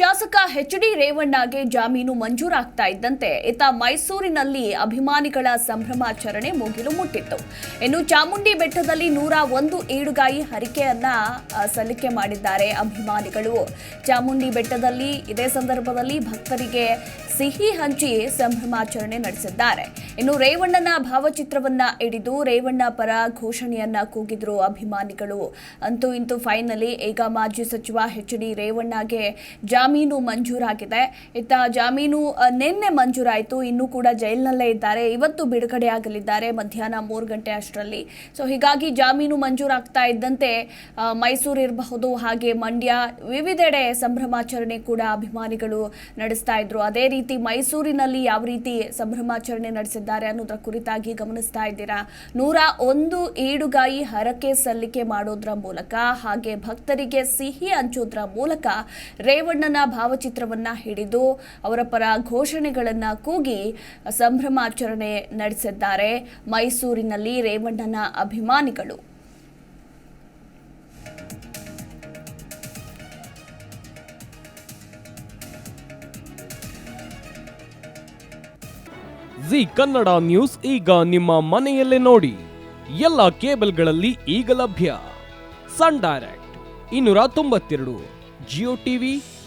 ಶಾಸಕ H D ರೇವಣ್ಣಗೆ ಜಾಮೀನು ಮಂಜೂರಾಗ್ತಾ ಇದ್ದಂತೆ ಇತ್ತ ಮೈಸೂರಿನಲ್ಲಿ ಅಭಿಮಾನಿಗಳ ಸಂಭ್ರಮಾಚರಣೆ ಮುಗಿಲು ಮುಟ್ಟಿತ್ತು. ಇನ್ನು ಚಾಮುಂಡಿ ಬೆಟ್ಟದಲ್ಲಿ ನೂರ ಒಂದು ಏಡುಗಾಯಿ ಹರಿಕೆಯನ್ನ ಸಲ್ಲಿಕೆ ಮಾಡಿದ್ದಾರೆ ಅಭಿಮಾನಿಗಳು. ಚಾಮುಂಡಿ ಬೆಟ್ಟದಲ್ಲಿ ಇದೇ ಸಂದರ್ಭದಲ್ಲಿ ಭಕ್ತರಿಗೆ ಸಿಹಿ ಹಂಚಿ ಸಂಭ್ರಮಾಚರಣೆ ನಡೆಸಿದ್ದಾರೆ. ಇನ್ನು ರೇವಣ್ಣನ ಭಾವಚಿತ್ರವನ್ನ ಹಿಡಿದು ರೇವಣ್ಣ ಪರ ಘೋಷಣೆಯನ್ನ ಕೂಗಿದ್ರು ಅಭಿಮಾನಿಗಳು. ಅಂತೂ ಇಂತೂ ಫೈನಲಿ ಈಗ ಮಾಜಿ ಸಚಿವ ಎಚ್ ಡಿ ರೇವಣ್ಣಗೆ ಜಾಮೀನು ಮಂಜೂರಾಗಿದೆ. ಇತ್ತ ಜಾಮೀನು ನಿನ್ನೆ ಮಂಜೂರಾಯಿತು. ಇನ್ನೂ ಕೂಡ ಜೈಲಿನಲ್ಲೇ ಇದ್ದಾರೆ. ಇವತ್ತು ಬಿಡುಗಡೆ ಆಗಲಿದ್ದಾರೆ ಮಧ್ಯಾಹ್ನ ಮೂರು ಗಂಟೆ ಅಷ್ಟರಲ್ಲಿ. ಸೊ, ಹೀಗಾಗಿ ಜಾಮೀನು ಮಂಜೂರಾಗ್ತಾ ಇದ್ದಂತೆ ಮೈಸೂರು ಇರಬಹುದು, ಹಾಗೆ ಮಂಡ್ಯ, ವಿವಿಧೆಡೆ ಸಂಭ್ರಮಾಚರಣೆ ಕೂಡ ಅಭಿಮಾನಿಗಳು ನಡೆಸ್ತಾ ಇದ್ರು. ಅದೇ ರೀತಿ ಮೈಸೂರಿನಲ್ಲಿ ಯಾವ ರೀತಿ ಸಂಭ್ರಮಾಚರಣೆ ನಡೆಸಿದ್ದಾರೆ ಅನ್ನೋದರ ಕುರಿತಾಗಿ ಗಮನಿಸ್ತಾ ಇದ್ದೀರಾ? ನೂರ ಒಂದು ಈಡುಗಾಯಿ ಹರಕೆ ಸಲ್ಲಿಕೆ ಮಾಡೋದ್ರ ಮೂಲಕ, ಹಾಗೆ ಭಕ್ತರಿಗೆ ಸಿಹಿ ಹಂಚೋದ್ರ ಮೂಲಕ ರೇವಣ್ಣನ ಭಾವಚಿತ್ರವನ್ನ ಹಿಡಿದು ಅವರ ಪರ ಘೋಷಣೆಗಳನ್ನ ಕೂಗಿ ಸಂಭ್ರಮಾಚರಣೆ ನಡೆಸಿದ್ದಾರೆ. ಮೈಸೂರಿನಲ್ಲಿ ರೇವಣ್ಣನ ಅಭಿಮಾನಿಗಳು. ಜಿ ಕನ್ನಡ ನ್ಯೂಸ್ ಈಗ ನಿಮ್ಮ ಮನೆಯಲ್ಲೇ ನೋಡಿ. ಎಲ್ಲ ಕೇಬಲ್ಗಳಲ್ಲಿ ಈಗ ಲಭ್ಯ. ಸನ್ ಡೈರೆಕ್ಟ್, ಇನ್ನೂರ ತೊಂಬತ್ತೆರಡು, ಜಿಯೋ ಟಿವಿ